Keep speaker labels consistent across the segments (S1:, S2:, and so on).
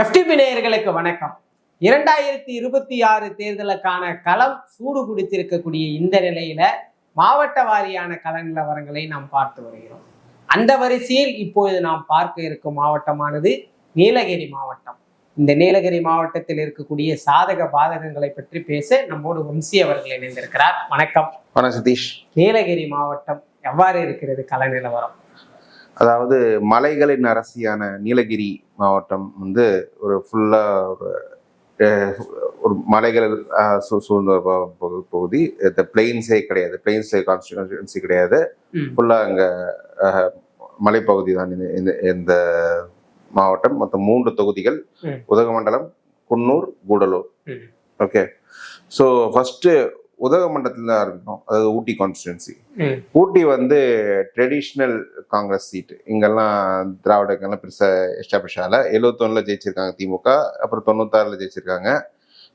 S1: FTP நேயர்களுக்கு வணக்கம். இரண்டாயிரத்தி இருபத்தி ஆறு தேர்தலுக்கான களம் சூடு பிடித்திருக்கக்கூடிய இந்த நிலையில மாவட்ட வாரியான கள நிலவரங்களை நாம் பார்த்து வருகிறோம். அந்த வரிசையில் இப்பொழுது நாம் பார்க்க இருக்கும் மாவட்டமானது நீலகிரி மாவட்டம். இந்த நீலகிரி மாவட்டத்தில் இருக்கக்கூடிய சாதக பாதகங்களை பற்றி பேச நம்மோடு வம்சி அவர்கள் இணைந்திருக்கிறார். வணக்கம்.
S2: வணக்கம் சதீஷ்.
S1: நீலகிரி மாவட்டம் எவ்வாறு இருக்கிறது கள நிலவரம்?
S2: அதாவது மலைகளின் அரசியான நீலகிரி மாவட்டம் வந்து ஒரு ஃபுல்லா ஒரு ஒரு மலைகள் சூழ்ந்த ஒரு பகுதி. இந்த பிளெயின்ஸே கிடையாது. பிளெயின்ஸே கான்ஸ்டியூன்சி கிடையாது.
S1: ம்.
S2: ஃபுல்லா அங்க மலைப்பகுதி தான் இந்த- இந்த மாவட்டம். மொத்தம் மூன்று தொகுதிகள். Udhagamandalam Coonoor Gudalur. Okay so first உதகமண்டலத்தில் தான் இருக்கணும். அதாவது ஊட்டி கான்ஸ்டியூன்சி
S1: ம்.
S2: ஊட்டி வந்து ட்ரெடிஷ்னல் காங்கிரஸ் சீட் இங்கெல்லாம் திராவிடங்கள்லாம் பெருசாக எஸ்டாப்ளிஷ் ஆகல. ஜெயிச்சிருக்காங்க திமுக அப்புறம் தொண்ணூத்தாறுல ஜெயிச்சிருக்காங்க.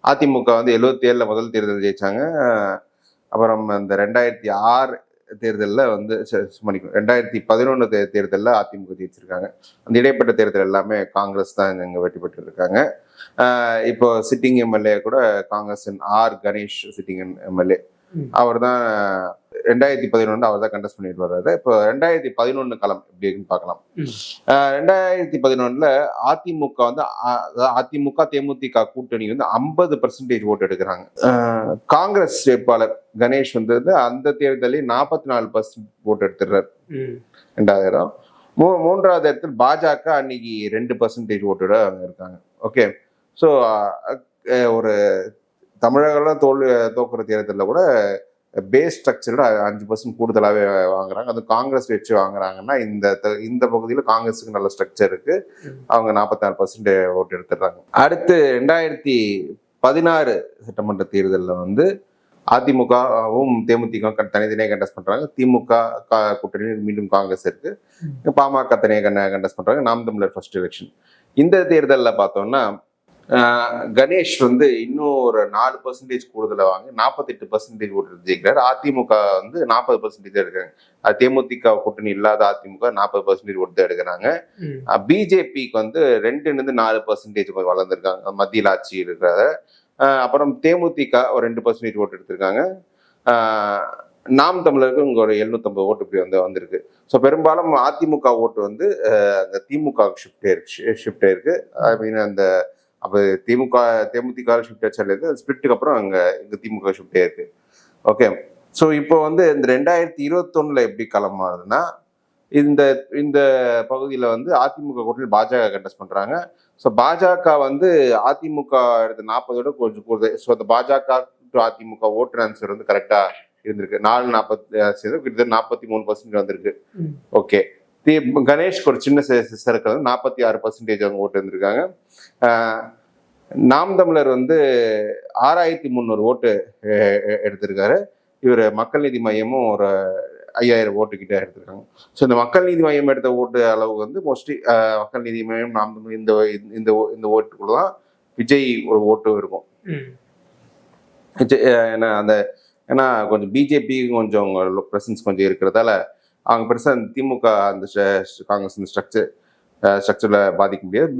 S2: அதிமுக வந்து எழுவத்தி ஏழுல முதல் தேர்தல் ஜெயிச்சாங்க. அப்புறம் இந்த ரெண்டாயிரத்தி ஆறு தேர்தலில் வந்து மன்னிக்கணும் ரெண்டாயிரத்தி பதினொன்று தேர்தலில் அதிமுக ஜெயிச்சிருக்காங்க. அந்த இடைப்பட்ட தேர்தல் எல்லாமே காங்கிரஸ் தான் இங்கே வெற்றி பெற்று இருக்காங்க இப்போ சிட்டிங் எம்எல்ஏ கூட Congress R Ganesh sitting MLA. அவர் தான் ரெண்டாயிரத்தி பதினொன்று அவர் தான் கண்டஸ்ட் பண்ணிட்டு வர்றாரு. இப்போ ரெண்டாயிரத்தி பதினொன்று களம் எப்படி இருக்குன்னு பார்க்கலாம். ரெண்டாயிரத்தி பதினொன்னுல அதிமுக வந்து அதிமுக தேமுதிக கூட்டணி வந்து ஐம்பது பர்சன்டேஜ் ஓட்டு எடுக்கிறாங்க. காங்கிரஸ் வேட்பாளர் கணேஷ் வந்து அந்த தேர்தலில் நாற்பத்தி நாலு பர்சன்ட் ஓட்டு எடுத்துடுறாரு. ரெண்டாயிரம். மூ மூன்றாவது இடத்தில் பாஜக அன்னைக்கு ரெண்டு பர்சன்டேஜ் ஓட்டோட இருக்காங்க. ஓகே. ஸோ ஒரு தமிழகம்ல தோல்வி தோக்குற தேர்தலில் கூட பேஸ் ஸ்ட்ரக்சரோட அஞ்சு பர்சன்ட் கூடுதலாகவே வாங்குறாங்க. அது காங்கிரஸ் வச்சு வாங்குறாங்கன்னா இந்த இந்த பகுதியில் காங்கிரஸுக்கு நல்ல ஸ்ட்ரக்சர் இருக்கு. அவங்க நாற்பத்தாறு பர்சன்ட் ஓட்டு எடுத்துடுறாங்க. அடுத்து ரெண்டாயிரத்தி பதினாறு சட்டமன்ற தேர்தலில் வந்து அதிமுகவும் தேமுதிக தனித்தனியாக கண்டஸ்ட் பண்றாங்க. திமுக கூட்டணியில் மீண்டும் காங்கிரஸ் இருக்கு.
S1: ம்.
S2: பாமக தனியாக கண்ட கண்டஸ்ட் பண்றாங்க. நாம் தமிழர் ஃபர்ஸ்ட் எலெக்ஷன் இந்த தேர்தலில் பார்த்தோம்னா கணேஷ் வந்து இன்னும் ஒரு நாலு பர்சன்டேஜ் கூடுதலாக வாங்கி நாற்பத்தெட்டு பர்சன்டேஜ் ஓட்டு ஜெயிக்கிறார். அதிமுக வந்து நாற்பது பர்சன்டேஜ் எடுக்கிறாங்க. தேமுதிக கூட்டணி இல்லாத அதிமுக நாற்பது பர்சன்டேஜ் ஓட்டு எடுக்கிறாங்க. பிஜேபிக்கு வந்து ரெண்டுலேருந்து நாலு பர்சன்டேஜ் வளர்ந்துருக்காங்க. மத்தியில் ஆட்சி இருக்கிறத அப்புறம் தேமுதிக ஒரு ரெண்டு பர்சன்டேஜ் ஓட்டு எடுத்திருக்காங்க. நாம் தமிழருக்கு இங்கே ஒரு எழுநூத்தம்பது ஓட்டு இப்படி வந்து வந்திருக்கு. ஸோ பெரும்பாலும் அதிமுக ஓட்டு வந்து அந்த திமுக ஷிஃப்ட் ஆயிருக்கு. ஷிஃப்ட் ஆயிருக்கு. ஐ மீன் அந்த அப்போ திமுக தேமுதிக ஷிஃப்ட் ஆச்சு ஸ்பிரிட்டுக்கு அப்புறம் அங்கே இங்கே திமுக ஷிஃப்ட் ஆயிருக்கு. ஓகே ஸோ இப்போ வந்து இந்த ரெண்டாயிரத்தி இருபத்தொன்னுல எப்படி களமாகுதுன்னா இந்த இந்த பகுதியில் வந்து அதிமுக கூட்டணி பாஜக கண்டஸ்ட் பண்ணுறாங்க ஸோ பாஜக வந்து அதிமுக எடுத்த நாற்பதோட கொஞ்சம் கூடுதல். ஸோ அந்த பாஜக டு அதிமுக ஓட் ட்ரான்ஸ்ஃபர் வந்து கரெக்டாக இருந்திருக்கு. நாலு நாற்பத்தி கிட்டத்தட்ட நாற்பத்தி மூணு பர்சன்ட் வந்திருக்கு. ஓகே தி கணேஷ்க்கு ஒரு சின்ன சர்க்கிள் நாற்பத்தி ஆறு பர்சன்டேஜ் அவங்க ஓட்டு வந்திருக்காங்க ஆஹ் நாம் தமிழர் வந்து ஆறாயிரத்தி முந்நூறு ஓட்டு எடுத்திருக்காரு. இவர் மக்கள் நீதி மையமும் ஒரு ஐயாயிரம் ஓட்டு கிட்ட எடுத்திருக்காங்க. ஸோ இந்த மக்கள் நீதி மையம் எடுத்த ஓட்டு அளவு வந்து மோஸ்ட்லி மக்கள் நீதி மையம் நாம் தமிழ் இந்த இந்த இந்த ஓட்டுக்குள்ள தான் விஜய் ஒரு ஓட்டு இருக்கும். ஏன்னா அந்த ஏன்னா கொஞ்சம் பிஜேபி கொஞ்சம் ப்ரெசன்ஸ் கொஞ்சம் இருக்கிறதால அவங்க பெருசாக அந்த திமுக அந்த காங்கிரஸ் இந்த ஸ்ட்ரக்சர் ஸ்ட்ரக்சரில் பாதிக்க முடியாது.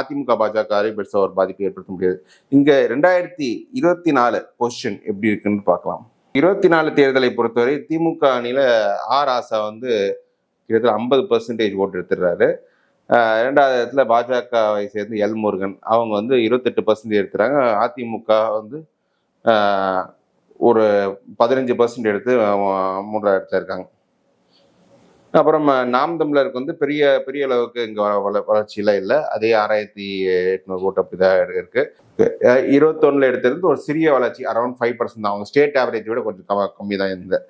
S2: அதிமுக பாஜக பெருசாக ஒரு பாதிப்பு ஏற்படுத்த முடியாது. இங்கே ரெண்டாயிரத்தி இருபத்தி நாலு பொசிஷன் எப்படி இருக்குன்னு பார்க்கலாம். இருபத்தி நாலு தேர்தலை பொறுத்தவரை திமுக அணியில் ஆர் ஆசா வந்து கிட்டத்தட்ட ஐம்பது பர்சன்டேஜ் ஓட்டு எடுத்துடுறாரு. ரெண்டாவது இடத்துல பாஜகவை சேர்ந்து எல் முருகன் அவங்க வந்து இருபத்தெட்டு பர்சன்டேஜ் எடுத்துறாங்க. அதிமுக வந்து ஒரு பதினஞ்சு பர்சன்ட் எடுத்து மூன்றாவது இடத்துல இருக்காங்க. அப்புறம் நாம் தமிழருக்கு வந்து பெரிய பெரிய அளவுக்கு இங்கே வள வளர்ச்சியெல்லாம் இல்லை. அதே ஆறாயிரத்தி எட்நூறு ஓட்டு அப்படிதான் இருக்கு. அஹ் இருபத்தொன்னுல எடுத்தது ஒரு சிறிய வளர்ச்சி அரௌண்ட் ஃபைவ் பர்சன்ட் அவங்க ஸ்டேட் ஆவரேஜ் விட கொஞ்சம் கம்ம கம்மி தான் இந்த.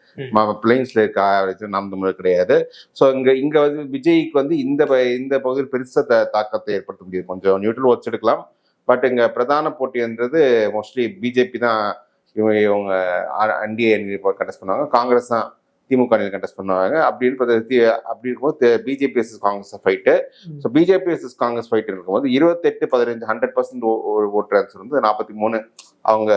S2: பிளைன்ஸ்ல இருக்க ஆவரேஜ் நாம் தமிழர் கிடையாது. ஸோ இங்க இங்க வந்து விஜய்க்கு வந்து இந்த இந்த பகுதியில் பெருசா த- தாக்கத்தை ஏற்படுத்த முடியாது. கொஞ்சம் நியூட்ரல் ஓட்ஸ் எடுக்கலாம். பட் இங்க பிரதான போட்டின்றது மோஸ்ட்லி பிஜேபி தான் இவங்க இவங்க என்டிஏ கண்டஸ்ட் பண்ணுவாங்க. காங்கிரஸ் தான் திமுக கண்டஸ்ட் பண்ணுவாங்க. அப்படி இருப்பது தி- அப்படி இருக்கும்போது BJP versus Congress fight so BJP Congress fight இருக்கும்போது இருபத்தெட்டு பதினஞ்சு ஹண்ட்ரட் பர்சன்ட் ஓட் ட்ரான்ஸ்ஃபர் வந்து நாற்பத்தி மூணு. அவங்க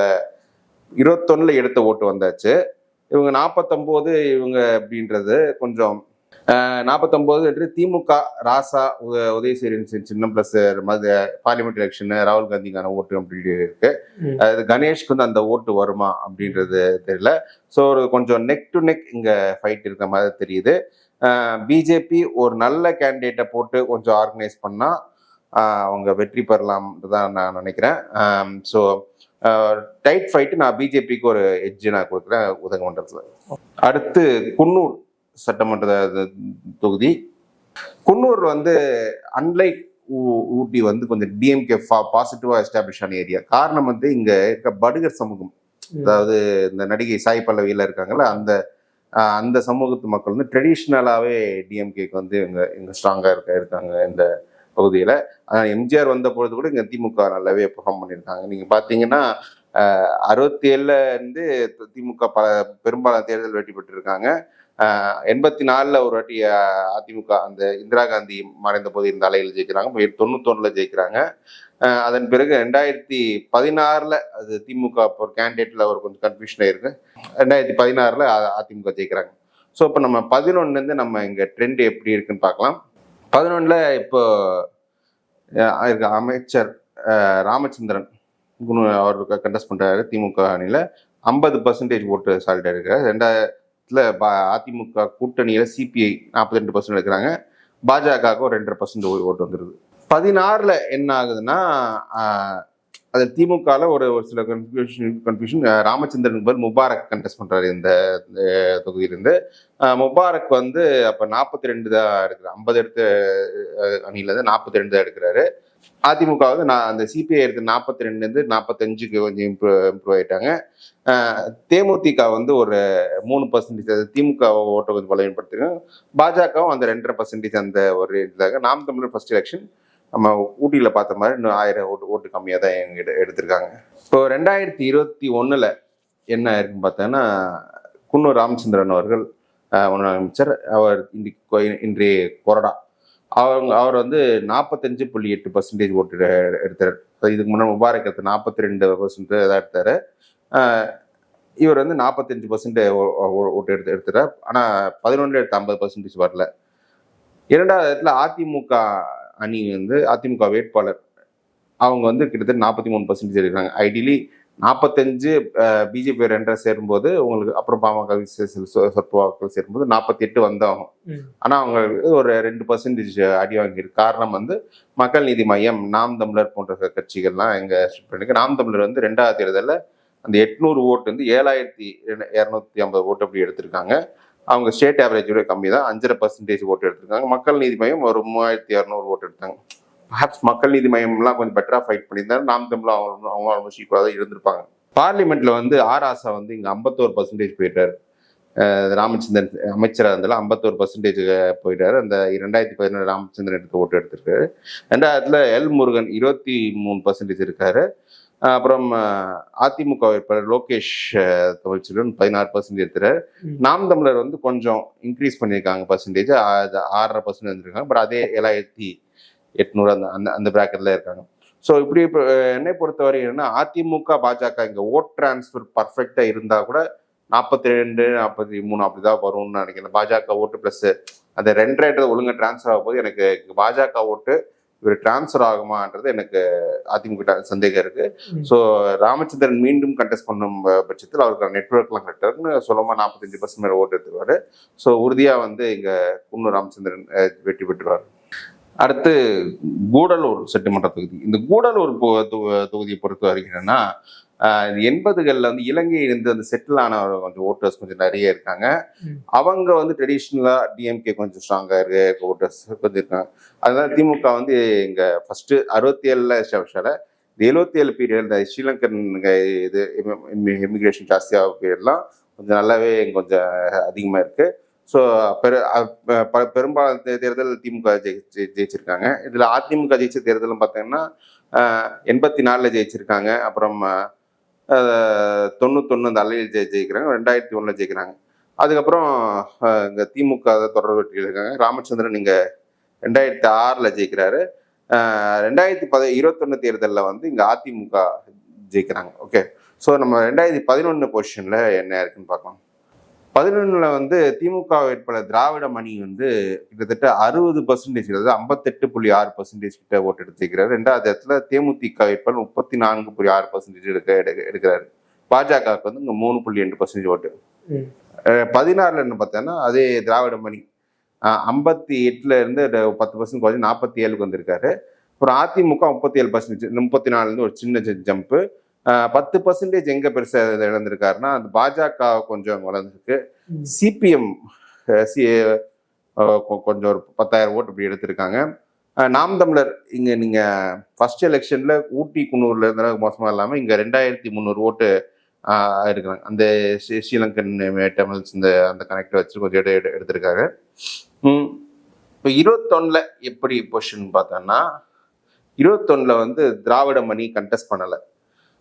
S2: இருபத்தொன்னுல எடுத்த ஓட்டு வந்தாச்சு. இவங்க நாற்பத்தொம்போது இவங்க அப்படின்றது கொஞ்சம் நாற்பத்தொம்போது என்று திமுக ராசா உத- உதயசூரியன் சி- சின்னம் பிளஸ் மது பார்லிமெண்ட் எலெக்ஷன் ராகுல் காந்திக்கான ஓட்டு அப்படின்னு இருக்கு. அது கணேஷ்க்கு வந்து அந்த ஓட்டு வருமா அப்படின்றது தெரியல. ஸோ ஒரு கொஞ்சம் நெக் டு நெக் இங்க ஃபைட் இருக்க மாதிரி தெரியுது. பிஜேபி ஒரு நல்ல கேண்டிடேட்டை போட்டு கொஞ்சம் ஆர்கனைஸ் பண்ணா ஆஹ் அவங்க வெற்றி பெறலாம்னு தான் நான் நினைக்கிறேன். ஸோ டைட் ஃபைட்டு நான் பிஜேபிக்கு ஒரு எட்ஜ் நான் கொடுக்குறேன் உதகமண்டலத்தில். அடுத்து குன்னூர். சட்டமன்ற தொகுதி. குன்னூர் வந்து அன்லைக் ஊட்டி வந்து கொஞ்சம் டிஎம்கே பாசிட்டிவா எஸ்டாப்ளிஷ் ஆன ஏரியா காரணம் வந்து இங்க இருக்க படுகர் சமூகம். அதாவது இந்த நடிகை சாய் பல்லவியில இருக்காங்கல்ல அந்த அந்த சமூகத்து மக்கள் வந்து ட்ரெடிஷ்னலாகவே டிஎம்கேக்கு வந்து இங்க இங்க ஸ்ட்ராங்கா இருக்க இருக்காங்க இந்த பகுதியில. ஆனால் எம்ஜிஆர் வந்த பொழுது கூட இங்க திமுக நல்லாவே பெர்ஃபார்ம் பண்ணியிருக்காங்க. நீங்க பாத்தீங்கன்னா அறுபத்தி ஏழுல இருந்து திமுக பல பெரும்பாலான தேர்தல் வெற்றி பெற்றிருக்காங்க. எண்பத்தி நாலில் ஒரு வாட்டி அதிமுக அந்த இந்திரா காந்தி மறைந்த போது இந்த அலையில் ஜெயிக்கிறாங்க. தொண்ணூத்தொன்னில் ஜெயிக்கிறாங்க. அதன் பிறகு ரெண்டாயிரத்தி பதினாறில் அது திமுக இப்போ ஒரு கேண்டிடேட்டில் ஒரு கொஞ்சம் கன்ஃபியூஷன் இருக்கு. ரெண்டாயிரத்தி பதினாறில் அதிமுக ஜெயிக்கிறாங்க. ஸோ இப்போ நம்ம பதினொன்னுலேருந்து நம்ம இங்கே ட்ரெண்ட் எப்படி இருக்குன்னு பார்க்கலாம். பதினொன்னில் இப்போ இருக்க அமைச்சர் ராமச்சந்திரன். அவர் கண்டஸ்ட் பண்ணுறாரு திமுக அணியில். ஐம்பது பர்சன்டேஜ் ஓட்டு சால்ட் இருக்காரு. ரெண்டாயிரம் அதிமுக கூட்டணியில் சிபிஐ நாற்பத்தி ரெண்டு பர்சன்ட் எடுக்கிறாங்க. பாஜகவுக்கு ஒரு ரெண்டரை பர்சன்ட் ஓட்டு வந்துருது. பதினாறில் என்ன ஆகுதுன்னா அது திமுகவில் ஒரு ஒரு சில கன்ஃபியூஷன் கன்ஃபியூஷன் ராமச்சந்திரன் பதில் முபாரக் கண்டெஸ்ட் பண்ணுறாரு இந்த தொகுதியிலேருந்து. தொகுதியிலிருந்து முபாரக் வந்து அப்போ நாற்பத்தி ரெண்டு தான் எடுக்கிறார். ஐம்பது எடுத்த அணியிலேருந்து நாற்பத்தி ரெண்டு தான் எடுக்கிறாரு. அதிமுக வந்து நான் அந்த சிபிஐ எடுத்து நாற்பத்தி ரெண்டுலேருந்து நாற்பத்தஞ்சுக்கு கொஞ்சம் இம்ப்ரூவ் இம்ப்ரூவ் ஆயிட்டாங்க. தேமுதிக வந்து ஒரு மூணு பர்சன்டேஜ் திமுக ஓட்டை கொஞ்சம் பலவீனப்படுத்திருக்காங்க. பாஜகவும் அந்த ரெண்டரை பர்சன்டேஜ் அந்த ஒரு இதாக நாம் தமிழர் ஃபர்ஸ்ட் எலெக்ஷன் நம்ம ஊட்டியில் பார்த்த மாதிரி இன்னும் ஆயிரம் ஓட்டு ஓட்டு கம்மியாக தான் எங்க எடுத்திருக்காங்க. இப்போ ரெண்டாயிரத்தி இருபத்தி ஒன்றில் என்ன இருக்குன்னு பார்த்தோன்னா குன்னூர் ராமச்சந்திரன் அவர்கள் ஆஹ், முன்னாள் அமைச்சர். அவர் இன்றைக்கு இன்றைய கொறடா. அவங்க அவர் வந்து நாற்பத்தஞ்சு புள்ளி எட்டு பர்சன்டேஜ் ஓட்டு எடுத்தார். இதுக்கு முன்னாடி முபாரக் எடுத்த நாற்பத்தி ரெண்டு பர்சன்ட் இதாக எடுத்தார் இவர் வந்து நாற்பத்தஞ்சு பர்சன்ட் ஓட்டு எடுத்து எடுத்துட்டார். ஆனால் பதினொன்று எடுத்த ஐம்பது பர்சன்டேஜ் வரல. இரண்டாவது இடத்துல அதிமுக அணி வந்து அதிமுக வேட்பாளர். அவங்க வந்து கிட்டத்தட்ட நாற்பத்தி மூணு பர்சன்டேஜ் இருக்காங்க ஐடியலி நாற்பத்தஞ்சு பிஜேபி ரெண்டரை சேரும்போது உங்களுக்கு அப்புறம் பாமக சொற்ப வாக்குகள் சேரும்போது நாற்பத்தி எட்டு வந்தாகும்.
S1: ம்.
S2: ஆனா அவங்களுக்கு ஒரு ரெண்டு பர்சன்டேஜ் அடி வாங்கியிருக்கு. காரணம் வந்து மக்கள் நீதி மையம் நாம் தமிழர் போன்ற கட்சிகள்லாம் எங்க shift பண்ணிருக்கு. நாம் தமிழர் வந்து ரெண்டாவது தேர்தலில் அந்த எட்நூறு ஓட்டு வந்து ஏழாயிரத்தி இரநூத்தி ஐம்பது ஓட்டு அப்படி எடுத்திருக்காங்க. அவங்க ஸ்டேட் ஆவரேஜ் விட கம்மி தான் அஞ்சரை பர்சன்டேஜ் ஓட்டு எடுத்திருக்காங்க. மக்கள் நீதி மையம் ஒரு மூவாயிரத்தி இரநூறு ஓட்டு எடுத்தாங்க. Perhaps மக்கள் நீதி மையம்லாம் கொஞ்சம் பெட்டரா ஃபைட் பண்ணியிருந்தாரு. நாம் தமிழ் அவங்க அவங்க ஆல்மோஸ்ட் ஈக்குவலாக தான் இருந்திருப்பாங்க. பார்லிமெண்ட்ல வந்து ஆர் ஆசா வந்து இங்க ஐம்பத்தோரு பர்சன்டேஜ் போயிட்டாரு. ராமச்சந்திரன் அமைச்சராக இருந்தாலும் ஐம்பத்தோரு பர்சன்டேஜ் போயிட்டாரு. அந்த ரெண்டாயிரத்தி பதினேழு ராமச்சந்திரன் எடுத்து ஓட்டு எடுத்திருக்காரு. ரெண்டாயிரத்துல எல் முருகன் இருபத்தி மூணு பர்சன்டேஜ் இருக்காரு. அப்புறம் அதிமுக வேட்பாளர் லோகேஷ் தமிழ்ச்செல்வன் பதினாறு பர்சன்டேஜ் எடுத்துறாரு. நாம் தமிழர் வந்து கொஞ்சம் இன்க்ரீஸ் பண்ணியிருக்காங்க பர்சன்டேஜ் ஆறரை பர்சன்ட் வந்துருக்காங்க. பட் அதே ஏழாயிரத்தி எட்நூறு அந்த அந்த அந்த பிராக்கெட்ல இருக்காங்க. ஸோ இப்படி இப்போ என்னை பொறுத்தவரை என்னன்னா அதிமுக பாஜக இங்க ஓட் டிரான்ஸ்ஃபர் பர்ஃபெக்டா இருந்தா கூட நாற்பத்தி ரெண்டு நாற்பத்தி மூணு அப்படிதான் வரும்னு நினைக்கிறேன். பாஜக ஓட்டு பிளஸ் அந்த ரெண்டரை ஒழுங்கா டிரான்ஸ்ஃபர் ஆகும் போது எனக்கு பாஜக ஓட்டு இவர் டிரான்ஸ்ஃபர் ஆகுமான்றது எனக்கு அதிமுக சந்தேகம் இருக்கு. ஸோ ராமச்சந்திரன் மீண்டும் கண்டெஸ்ட் பண்ணும் பட்சத்தில் அவருக்கு நெட்ஒர்க்லாம் கரெக்டாக இருக்குன்னு சொல்லமா நாற்பத்தஞ்சு பர்சன்ட் மேலே ஓட்டு எடுத்துருவாரு. ஸோ உறுதியா வந்து இங்க குன்னூர் ராமச்சந்திரன் வெற்றி பெற்றுவார். அடுத்து கூடலூர் சட்டமன்ற தொகுதி. இந்த கூடலூர் தொகுதியை பொறுத்த வரைக்கும் என்னன்னா ஆஹ், இது எண்பதுகளில் வந்து இலங்கையிலிருந்து அந்த செட்டில் ஆன கொஞ்சம் ஓட்டர்ஸ் கொஞ்சம் நிறைய இருக்காங்க. அவங்க வந்து ட்ரெடிஷ்னலா டிஎம்கே கொஞ்சம் ஸ்ட்ராங்கா இருக்க ஓட்டர்ஸ் கொஞ்சம் இருக்காங்க. அதனால திமுக வந்து இங்க ஃபர்ஸ்ட் அறுபத்தி ஏழுல எஸ்டாப்ளிஷால இந்த எழுபத்தி ஏழு பீரியட் இந்த ஸ்ரீலங்கன் இது இமிகிரேஷன் ஜாஸ்தியாக பீரியட்லாம் கொஞ்சம் நல்லாவே கொஞ்சம் அதிகமா இருக்கு. ஸோ பெரு பெரும்பாலான தேர்தல் திமுக ஜெயிச்சு ஜெயிச்சிருக்காங்க. இதில் அதிமுக ஜெயிச்ச தேர்தலும் பார்த்தீங்கன்னா எண்பத்தி நாலில் ஜெயிச்சிருக்காங்க. அப்புறம் தொண்ணூத்தொன்று தொண்ணூத்தொன்னு அந்த அலையில் ஜெயி ஜெயிக்கிறாங்க. ரெண்டாயிரத்தி ஒன்றில் ஜெயிக்கிறாங்க. அதுக்கப்புறம் இங்கே திமுக தொடர் வெற்றியில் இருக்காங்க. ராமச்சந்திரன் இங்கே ரெண்டாயிரத்தி ஆறில் ஜெயிக்கிறாரு. ரெண்டாயிரத்தி பத இருபத்தொன்னு தேர்தலில் வந்து இங்கே அதிமுக ஜெயிக்கிறாங்க. ஓகே ஸோ நம்ம ரெண்டாயிரத்தி பதினொன்று பொசிஷனில் என்ன இருக்குன்னு பார்க்கலாம் பதினொன்னுல வந்து திமுக வேட்பாளர் திராவிட மணி வந்து கிட்டத்தட்ட அறுபது பர்சன்டேஜ் அதாவது ஐம்பத்தெட்டு புள்ளி ஆறு பர்சன்டேஜ் கிட்ட ஓட்டு எடுத்துக்கிறார் ரெண்டாவது இடத்துல தேமுதிக வேட்பாளர் முப்பத்தி நான்கு புள்ளி ஆறு பர்சன்டேஜ் எடுக்க எடுக்க- எடுக்கிறாரு. பாஜகவுக்கு வந்து இங்க மூணு புள்ளி ரெண்டு பர்சன்டேஜ் ஓட்டு பதினாறுல என்ன பார்த்தோன்னா அதே திராவிட மணி ஐம்பத்தி எட்டுல இருந்து பத்து பர்சன்ட் குறைஞ்சி நாற்பத்தி ஏழுக்கு வந்திருக்காரு. அப்புறம் அதிமுக முப்பத்தி ஏழு பர்சன்டேஜ் முப்பத்தி நாலுல இருந்து ஒரு சின்ன ஜம்ப்பு பத்து பர்சன்டேஜ் எங்க பெருசா இழந்திருக்காருன்னா அந்த பாஜக கொஞ்சம் வளர்ந்துருக்கு. சிபிஎம் கொஞ்சம் ஒரு பத்தாயிரம் ஓட்டு இப்படி எடுத்திருக்காங்க. நாம் தமிழர் இங்க நீங்க ஃபர்ஸ்ட் எலெக்ஷன்ல ஊட்டி குன்னூர்ல இருந்த மோசமா இல்லாம இங்க ரெண்டாயிரத்தி முந்நூறு ஓட்டு ஆஹ் இருக்கிறாங்க அந்த ஸ்ரீ- ஸ்ரீலங்கன் தமிழ்ஸ் இந்த அந்த கனெக்ட் வச்சு கொஞ்சம் எடு எடு- எடுத்திருக்காங்க. இப்போ இருபத்தொன்னுல எப்படி பொசிஷன் பார்த்தோம்னா இருபத்தொன்னுல வந்து திராவிட மணி கண்டெஸ்ட் பண்ணலை.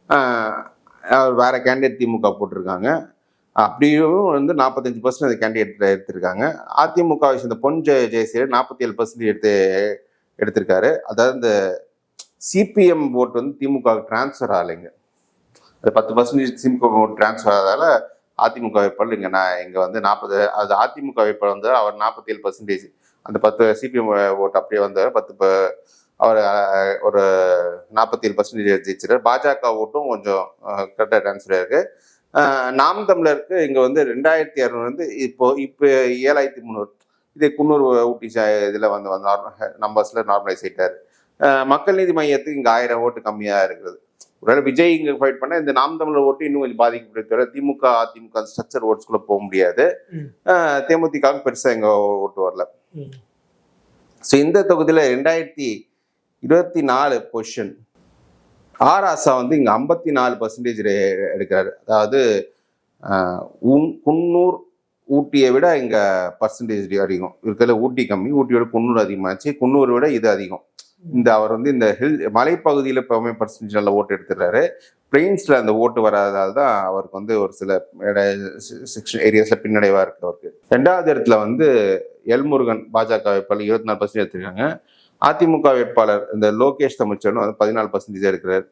S2: வேறு கேண்டிடேட் திமுக போட்டிருக்காங்க. அப்படியும் வந்து நாற்பத்தஞ்சு பர்சன்ட் கேண்டிடேட் எடுத்திருக்காங்க. அதிமுக இந்த பொன் ஜெய ஜெயசீலன் நாற்பத்தி ஏழு பர்சன்ட் எடுத்து எடுத்திருக்காரு. அதாவது இந்த சிபிஎம் ஓட்டு வந்து திமுக டிரான்ஸ்ஃபர் ஆகலைங்க. அது பத்து பர்சன்டேஜ் திமுக ஓட்டு டிரான்ஸ்ஃபர் ஆகாதால அதிமுக வேட்பாளர் இங்கே நான் இங்கே வந்து நாற்பது அது அதிமுக வேட்பாளர் வந்து அவர் நாற்பத்தி ஏழு பர்சன்டேஜ் அந்த பத்து சிபிஎம் ஓட்டு அப்படியே வந்தார். பத்து ப- அவர் ஒரு நாற்பத்தி ஏழு பர்சன்டேஜ் ஜெயிச்சிருக்காரு. பாஜக ஓட்டும் கொஞ்சம் கரெக்டாக டிரான்ஸ்ஃபர் ஆயிருக்கு. நாம் தமிழருக்கு இங்கே வந்து ரெண்டாயிரத்தி இரநூறு வந்து இப்போ இப்போ ஏழாயிரத்தி முந்நூறு இது குன்னூர் ஊட்டி இதில் வந்து வந்து நம்பர்ஸில் நார்மலைஸ் ஆயிட்டாரு. அஹ், மக்கள் நீதி மையத்துக்கு இங்கே ஆயிரம் ஓட்டு கம்மியாக இருக்கிறது ஒருவேளை விஜய் இங்கே ஃபைட் பண்ண இந்த நாம் தமிழர் ஓட்டு இன்னும் கொஞ்சம் பாதிக்கப்படுது திமுக அதிமுக ஸ்ட்ரக்சர் ஓட்ஸ்குள்ளே போக முடியாது. தேமுதிக பெருசாக எங்க ஓட்டு வரல. ஸோ இந்த தொகுதியில் ரெண்டாயிரத்தி இருபத்தி நாலு பொசிஷன் ஆர் ஆசா வந்து இங்கே ஐம்பத்தி நாலு பர்சன்டேஜ் எடுக்கிறாரு. அதாவது உன்- குன்னூர் ஊட்டியை விட இங்கே பர்சன்டேஜ் அதிகம். இருக்கிறதுல ஊட்டி கம்மி ஊட்டியோட குன்னூர் அதிகமாச்சு. குன்னூரை விட இது அதிகம். இந்த அவர் வந்து இந்த ஹில் மலைப்பகுதியில் எப்பவுமே பர்சன்டேஜ் நல்லா ஓட்டு எடுத்துடுறாரு. பிளெயின்ஸில் அந்த ஓட்டு வராததால் தான் அவருக்கு வந்து ஒரு சில செக்ஷன் ஏரியாஸில் பின்னடைவாக இருக்கு அவருக்கு. ரெண்டாவது இடத்துல வந்து எல்முருகன் பாஜக வேட்பாளர் இருபத்தி நாலு பர்சன்டேஜ் எடுத்திருக்காங்க. அதிமுக வேட்பாளர் இந்த லோகேஷ் தமிழ்ச்சனும் வந்து பதினாலு பர்சன்டேஜாக எடுக்கிறார்.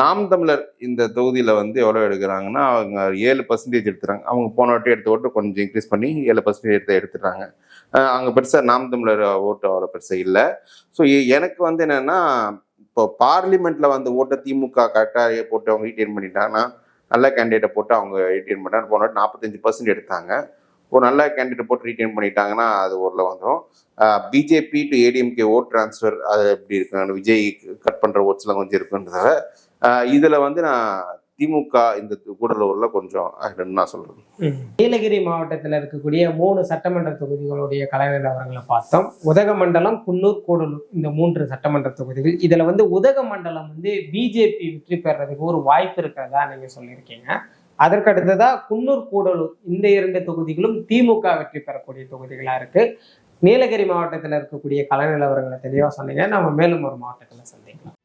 S2: நாம் தமிழர் இந்த தொகுதியில் வந்து எவ்வளோ எடுக்கிறாங்கன்னா அவங்க ஏழு பர்சன்டேஜ் எடுத்துறாங்க. அவங்க போன வாட்டி எடுத்த ஓட்டு கொஞ்சம் இன்க்ரீஸ் பண்ணி ஏழு பர்சன்டேஜ் எடுத்து எடுத்துடுறாங்க அங்கே பெருசாக நாம் தமிழர் ஓட்டு அவ்வளோ பெருசாக இல்லை. ஸோ எனக்கு வந்து என்னென்னா இப்போ பார்லிமெண்ட்டில் வந்து ஓட்டை திமுக கரெக்டாக போட்டு அவங்க ரீட்டைன் பண்ணிட்டாங்கன்னா நல்ல கேண்டிடேட்டை போட்டு அவங்க ரீட்டைன் பண்ணாங்க போன வாட்டி நாற்பத்தஞ்சு பர்சன்ட் எடுத்தாங்க. ஒரு நல்ல கேண்டிடேட் போட்டு ரீட்டைன் பண்ணிட்டாங்கன்னா அது ஊரில் வந்துடும் BJP to ADMK vote transfer அது எப்படி இருக்கு? விஜய் கட் பண்ணுற ஓட்ஸ்லாம் கொஞ்சம் இருக்குன்றதால இதில் வந்து நான் திமுக இந்த கூடலூரில் கொஞ்சம் நான் சொல்கிறேன்
S1: நீலகிரி மாவட்டத்தில் இருக்கக்கூடிய மூணு சட்டமன்ற தொகுதிகளுடைய கலை பார்த்தோம். உதகமண்டலம் குன்னூர் கூடலூர் இந்த மூன்று சட்டமன்ற தொகுதிகள். இதுல வந்து உதகமண்டலம் வந்து பிஜேபி வெற்றி பெறதுக்கு ஒரு வாய்ப்பு இருக்கிறதா நீங்க சொல்லியிருக்கீங்க. அதற்கு அடுத்ததா குன்னூர் கூடலூர் இந்த இரண்டு தொகுதிகளும் திமுக வெற்றி பெறக்கூடிய தொகுதிகளா இருக்கு. நீலகிரி மாவட்டத்தில் இருக்கக்கூடிய கலை நிலவரங்களை தெளிவாக சொன்னீங்க. நம்ம மேலும் ஒரு மாவட்டத்தில் சந்திக்கலாம்.